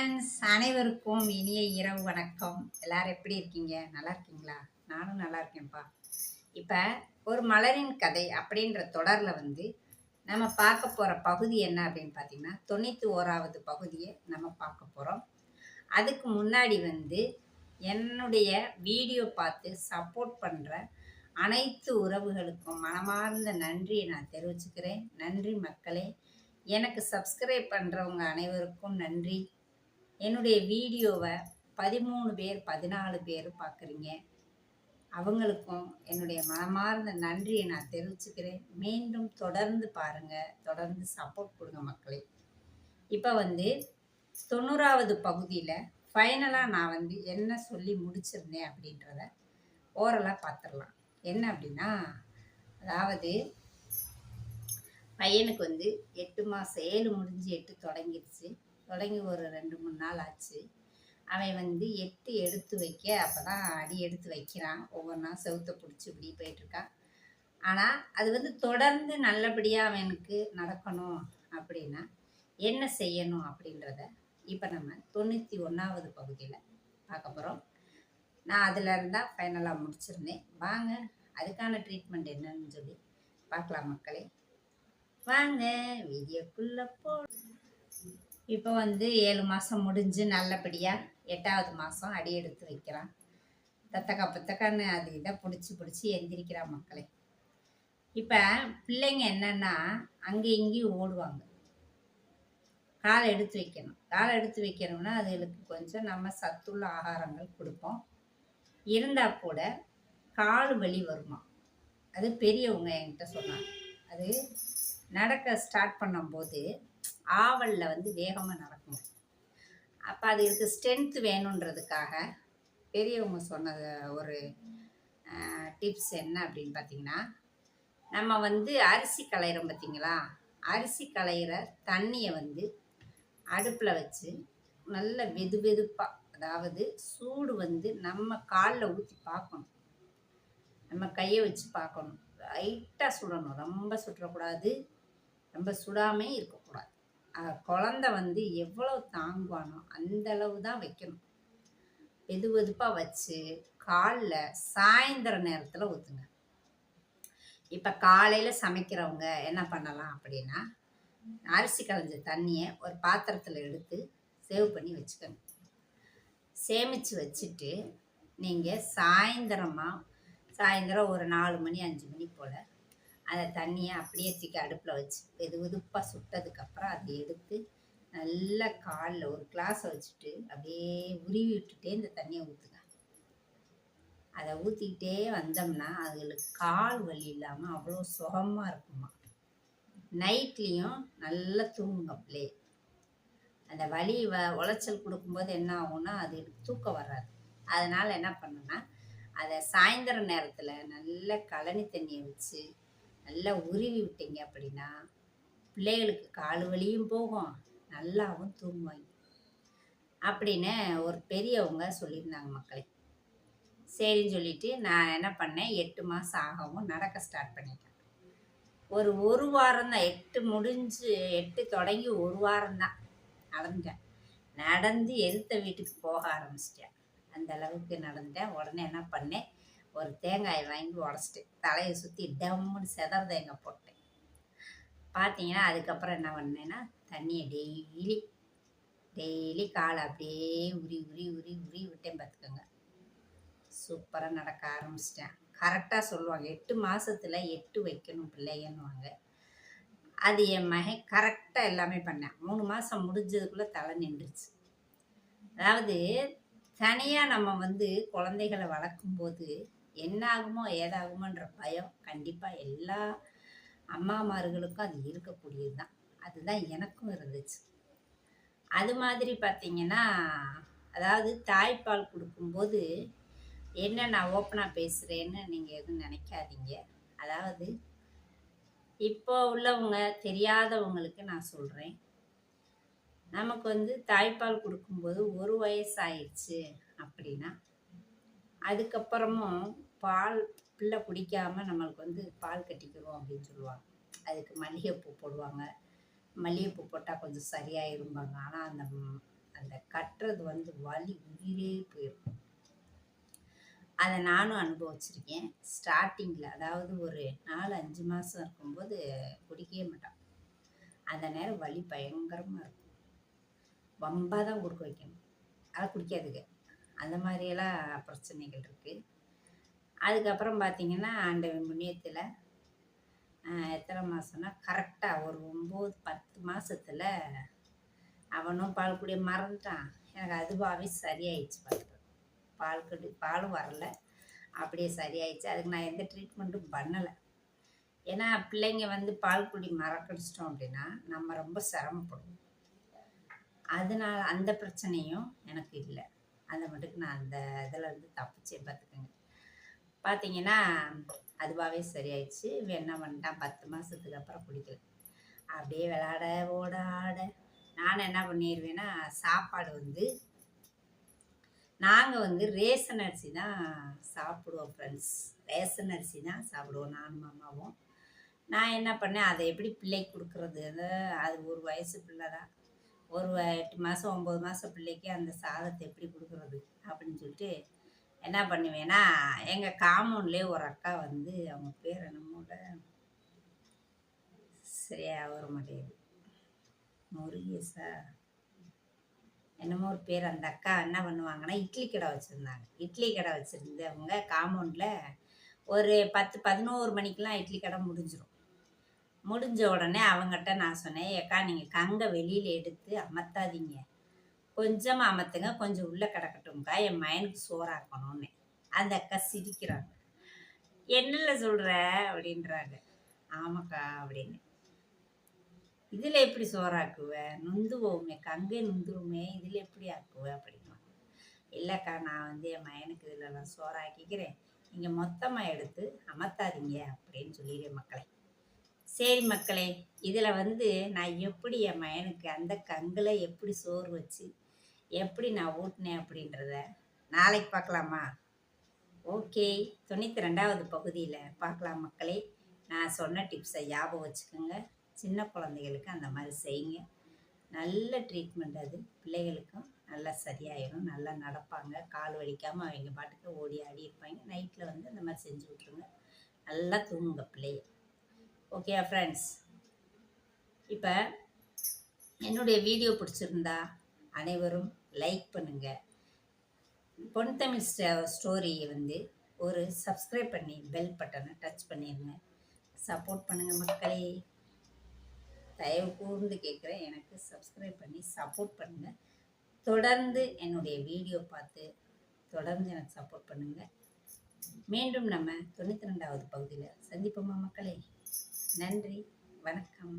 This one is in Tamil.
ஃப்ரெண்ட்ஸ் அனைவருக்கும் இனிய இரவு வணக்கம். எல்லாரும் எப்படி இருக்கீங்க? நல்லா இருக்கீங்களா? நானும் நல்லா இருக்கேன்ப்பா. இப்போ ஒரு மலரின் கதை அப்படின்ற தொடரில் வந்து நம்ம பார்க்க போகிற பகுதி என்ன அப்படின்னு பார்த்தீங்கன்னா தொண்ணூற்றி ஓராவது பகுதியை நம்ம பார்க்க போகிறோம் அதுக்கு முன்னாடி வந்து என்னுடைய வீடியோ பார்த்து சப்போர்ட் பண்ணுற அனைத்து உறவுகளுக்கும் மனமார்ந்த நன்றியை நான் தெரிவிச்சுக்கிறேன். நன்றி மக்களே. எனக்கு சப்ஸ்கிரைப் பண்ணுறவங்க அனைவருக்கும் நன்றி. என்னுடைய வீடியோவை பதிமூணு பேர் பதினாலு பேர் பார்க்குறீங்க அவங்களுக்கும் என்னுடைய மனமார்ந்த நன்றியை நான் தெரிவிச்சுக்கிறேன். மீண்டும் தொடர்ந்து பாருங்கள் தொடர்ந்து சப்போர்ட் கொடுங்க மக்களே. இப்போ வந்து தொண்ணூறாவது பகுதியில் ஃபைனலாக நான் வந்து என்ன சொல்லி முடிச்சிருந்தேன் அப்படின்றத ஓரலாக பார்த்துடலாம் என்ன அப்படின்னா அதாவது பையனுக்கு வந்து எட்டு மாதம் ஏழு முடிஞ்சு எட்டு தொடங்கிடுச்சு தொடங்கி ஒரு ரெண்டு மூணு நாள் ஆச்சு. அவன் வந்து எட்டு எடுத்து வைக்க அப்போ தான் அடி எடுத்து வைக்கிறான். ஒவ்வொரு நாள் செவுத்தை பிடிச்சி இப்படி போயிட்டுருக்கான் ஆனால் அது வந்து தொடர்ந்து நல்லபடியாக அவனுக்கு நடக்கணும் அப்படின்னா என்ன செய்யணும் அப்படின்றத இப்போ நம்ம தொண்ணூற்றி ஒன்றாவது பகுதியில் பார்க்க போகிறோம் நான் அதில் இருந்தால் ஃபைனலாக முடிச்சிருந்தேன். வாங்க அதுக்கான ட்ரீட்மெண்ட் என்னன்னு சொல்லி பார்க்கலாம் மக்களே. வாங்க வீடியோக்குள்ளே போ இப்போ வந்து ஏழு மாதம் முடிஞ்சு நல்லபடியாக எட்டாவது மாதம் அடி எடுத்து வைக்கிறான். தத்தக்கா பத்தக்கான்னு அது இதை பிடிச்சி பிடிச்சி எந்திரிக்கிறான் மக்களே. இப்போ பிள்ளைங்க என்னென்னா அங்கே இங்கேயும் ஓடுவாங்க. காலை எடுத்து வைக்கணும். காலை எடுத்து வைக்கணும்னா அதுகளுக்கு கொஞ்சம் நம்ம சத்துள்ள ஆகாரங்கள் கொடுப்போம். இருந்தால் கூட கால் வலி வருமா? அது பெரியவங்க என்கிட்ட சொன்னாங்க. அது நடக்க ஸ்டார்ட் பண்ணும்போது ஆவலில் வந்து வேகமாக நடக்கும். அப்போ அதுக்கு ஸ்ட்ரென்த் வேணுன்றதுக்காக பெரியவங்க சொன்னது ஒரு டிப்ஸ் என்ன அப்படின்னு பார்த்தீங்கன்னா நம்ம வந்து அரிசி களையிறோம் பார்த்தீங்களா அரிசி களையிற தண்ணியை வந்து அடுப்பில் வச்சு நல்ல வெது வெதுப்பாக அதாவது சூடு வந்து நம்ம காலில் ஊற்றி பார்க்கணும் நம்ம கையை வச்சு பார்க்கணும் லைட்டாக சுடணும். ரொம்ப சுடக்கூடாது ரொம்ப சுடாமே இருக்கும். குழந்த வந்து எவ்வளோ தாங்குவானோ அந்த அளவு தான் வைக்கணும். வெது வெதுப்பாக வச்சு காலில் சாயந்தர நேரத்தில் ஊற்றுங்க இப்போ காலையில் சமைக்கிறவங்க என்ன பண்ணலாம் அப்படின்னா அரிசி களைஞ்ச தண்ணியை ஒரு பாத்திரத்தில் எடுத்து சேவ் பண்ணி வச்சுக்கணும் சேமித்து வச்சுட்டு நீங்கள் சாயந்தரமாக சாயந்தரம் ஒரு நாலு மணி அஞ்சு மணி போல் அதை தண்ணியை அப்படியே தூக்கி அடுப்பில் வச்சு வெது வெதுப்பாக சுட்டதுக்கப்புறம் அதை எடுத்து நல்லா காலில் ஒரு கிளாஸை வச்சுட்டு அப்படியே உருவி விட்டுட்டே இந்த தண்ணியை ஊற்றுங்க அதை ஊற்றிக்கிட்டே வந்தோம்னா அதுகளுக்கு கால் வலி இல்லாமல் அவ்வளோ சுகமாக இருக்குமா நைட்லேயும் நல்லா தூங்குங்க பிள்ளை அந்த வலி வ உளைச்சல் கொடுக்கும்போது என்ன ஆகும்னா அது தூக்கம் வராது. அதனால் என்ன பண்ணுன்னா அதை சாயந்தர நேரத்தில் நல்ல கழனி தண்ணியை வச்சு நல்லா உருவி விட்டீங்க அப்படின்னா பிள்ளைகளுக்கு கால் வலியும் போகும். நல்லாவும் தூங்குவாங்க. அப்படின்னு ஒரு பெரியவங்க சொல்லியிருந்தாங்க மக்களே. சரின்னு சொல்லிட்டு நான் என்ன பண்ணேன்? எட்டு மாதம் ஆகவும் நடக்க ஸ்டார்ட் பண்ணிட்டேன். ஒரு ஒரு வாரம் தான். எட்டு முடிஞ்சு எட்டு தொடங்கி ஒரு வாரம் தான் நடந்தேன். நடந்து எதிர்த்த வீட்டுக்கு போக ஆரம்பிச்சிட்டேன். அந்த அளவுக்கு நடந்தேன். உடனே என்ன பண்ணேன்? ஒரு தேங்காயை வாங்கி உடச்சிட்டேன் தலையை சுற்றி டம்முன்னு செதற தேங்காய் போட்டேன். பார்த்தீங்கன்னா அதுக்கப்புறம் என்ன பண்ணேன்னா தண்ணியை டெய்லி டெய்லி காலை அப்படியே உரி உரி உரி உரி விட்டேன் பார்த்துக்கோங்க சூப்பராக நடக்க ஆரம்பிச்சிட்டேன். கரெக்டாக சொல்லுவாங்க. எட்டு மாதத்தில் எட்டு வைக்கணும் பிள்ளைங்கன்னுவாங்க அது என் மகன் கரெக்டாக எல்லாமே பண்ணேன். மூணு மாதம் முடிஞ்சதுக்குள்ளே தலை நின்றுச்சு. அதாவது தனியாக நம்ம வந்து குழந்தைகளை வளர்க்கும்போது என்ன ஆகுமோ ஏதாகுமோன்ற பயம் கண்டிப்பாக எல்லா அம்மாமார்களுக்கும் அது இருக்கக்கூடியது தான் அதுதான் எனக்கும் இருந்துச்சு. அது மாதிரி பார்த்தீங்கன்னா அதாவது தாய்ப்பால் கொடுக்கும்போது என்ன நான் ஓப்பனாக பேசுகிறேன்னு நீங்கள் எதுவும் நினைக்காதீங்க. அதாவது இப்போ உள்ளவங்க தெரியாதவங்களுக்கு நான் சொல்கிறேன் நமக்கு வந்து தாய்ப்பால் கொடுக்கும்போது ஒரு வயசு ஆயிடுச்சு அப்படின்னா அதுக்கப்புறமும் பால் பிள்ளை குடிக்காமல் நம்மளுக்கு வந்து பால் கட்டிக்கிறோம் அப்படின்னு சொல்லுவாங்க. அதுக்கு மல்லிகைப்பூ போடுவாங்க. மல்லிகைப்பூ போட்டால் கொஞ்சம் சரியாயிரும்பாங்க. ஆனால் அந்த அந்த கட்டுறது வந்து வலி உயிரே போயிடும் அதை நானும் அனுபவிச்சிருக்கேன். ஸ்டார்டிங்கில் அதாவது ஒரு நாலு அஞ்சு மாதம் இருக்கும்போது குடிக்கவே மாட்டான். அந்த நேரம் வலி பயங்கரமாக இருக்கும். வம்பாக தான் கொடுக்க வைக்கணும். அதை குடிக்காதுங்க. அந்த மாதிரியெல்லாம் பிரச்சனைகள் இருக்குது அதுக்கப்புறம் பார்த்தீங்கன்னா ஆண்டவன் புண்ணியத்தில் எத்தனை மாதம்னா கரெக்டாக ஒரு ஒம்பது பத்து மாதத்தில் அவனும் பால் குடிய மறந்துட்டான். எனக்கு அதுவாகவே சரியாயிடுச்சு பார்த்து பால் குடி பாலும் வரல. அப்படியே சரியாயிடுச்சு. அதுக்கு நான் எந்த ட்ரீட்மெண்ட்டும் பண்ணலை. ஏன்னா பிள்ளைங்க வந்து பால் குடி மறக்கடிச்சிட்டோம் அப்படின்னா நம்ம ரொம்ப சிரமப்படுவோம். அதனால் அந்த பிரச்சனையும் எனக்கு இல்லை. அந்த மட்டுக்கு நான் அந்த இதில் இருந்து தப்பிச்சேன் பார்த்துக்கங்க பார்த்தீங்கன்னா அதுவாகவே சரியாயிடுச்சு. இவன் என்ன பண்ணிட்டான்? பத்து மாதத்துக்கு அப்புறம் குடிக்கல அப்படியே விளாட ஓட ஆட. நான் என்ன பண்ணிடுவேன்னா சாப்பாடு வந்து நாங்கள் வந்து ரேசன் அரிசி தான் சாப்பிடுவோம் ஃப்ரெண்ட்ஸ் ரேஷன் அரிசி தான் சாப்பிடுவோம் நானும் அம்மாவும். நான் என்ன பண்ணேன் அதை எப்படி பிள்ளைக்கு கொடுக்குறது? அது ஒரு வயசு பிள்ளை தான். ஒரு எட்டு மாதம் ஒம்பது மாதம் பிள்ளைக்கு அந்த சாதத்தை எப்படி கொடுக்குறது? அப்படின்னு சொல்லிட்டு என்ன பண்ணுவேன்னா எங்கள் காமௌண்ட்லேயே ஒரு அக்கா வந்து அவங்க பேர் என்னமோட சரியா வர மாட்டேங்குது. முருகேசா என்னமோ ஒரு பேர். அந்த அக்கா என்ன பண்ணுவாங்கன்னா இட்லி கடை வச்சுருந்தாங்க. இட்லி கடை வச்சுருந்தவங்க காம்பவுண்டில் ஒரு பத்து பதினோரு மணிக்கெலாம் இட்லி கடை முடிஞ்சிடும் முடிஞ்ச உடனே அவங்ககிட்ட நான் சொன்னேன் ஏக்கா நீங்கள் கங்கை வெளியில் எடுத்து அமர்த்தாதீங்க. கொஞ்சமாக அமர்த்துங்க. கொஞ்சம் உள்ளே கிடக்கட்டும்க்கா. என் மயனுக்கு சோறாக்கணும்னு அந்த அக்கா சிரிக்கிறாங்க. என்னல சொல்கிற அப்படின்றாங்க. ஆமாக்கா அப்படின்னு. இதில் எப்படி சோறாக்குவ நுந்துவோமே. கங்கை நுந்துருமே. இதில் எப்படி ஆக்குவ? அப்படின்னா இல்லைக்கா நான் வந்து என் மயனுக்கு இதில் நான் சோறாக்கிக்கிறேன் நீங்கள் மொத்தமாக எடுத்து அமர்த்தாதீங்க அப்படின்னு சொல்லிடுறேன் மக்களை. சரி மக்களே. இதில் வந்து நான் எப்படி என் மயனுக்கு அந்த கங்கில் எப்படி சோறு வச்சு எப்படி நான் ஊட்டினேன் அப்படின்றத நாளைக்கு பார்க்கலாமா? ஓகே. தொண்ணூற்றி ரெண்டாவது பகுதியில் பார்க்கலாம் மக்களே. நான் சொன்ன டிப்ஸை ஞாபகம் வச்சுக்கோங்க. சின்ன குழந்தைகளுக்கு அந்த மாதிரி செய்யுங்க. நல்ல ட்ரீட்மெண்ட் அது. பிள்ளைகளுக்கும் நல்லா சரியாயிடும் நல்லா நடப்பாங்க. கால் வலிக்காமல் அவங்க பாட்டுக்கு ஓடி ஆடி இருப்பாங்க. நைட்டில் வந்து அந்த மாதிரி செஞ்சு விட்ருங்க நல்லா தூங்குங்க பிள்ளைய. ஓகே ஃப்ரெண்ட்ஸ் இப்போ என்னுடைய வீடியோ பிடிச்சிருந்தா அனைவரும் லைக் பண்ணுங்கள் பொன் தமிழ் ஸ்டோரியை வந்து ஒரு சப்ஸ்கிரைப் பண்ணி பெல் பட்டனை டச் பண்ணிடுங்க சப்போர்ட் பண்ணுங்கள் மக்களே. தயவு கூர்ந்து கேட்குறேன். எனக்கு சப்ஸ்கிரைப் பண்ணி சப்போர்ட் பண்ணுங்கள் தொடர்ந்து என்னுடைய வீடியோ பார்த்து தொடர்ந்து எனக்கு சப்போர்ட் பண்ணுங்கள் மீண்டும் நம்ம தொண்ணூற்றி ரெண்டாவது பகுதியில் சந்திப்போமா மக்களே? நன்றி. வணக்கம்.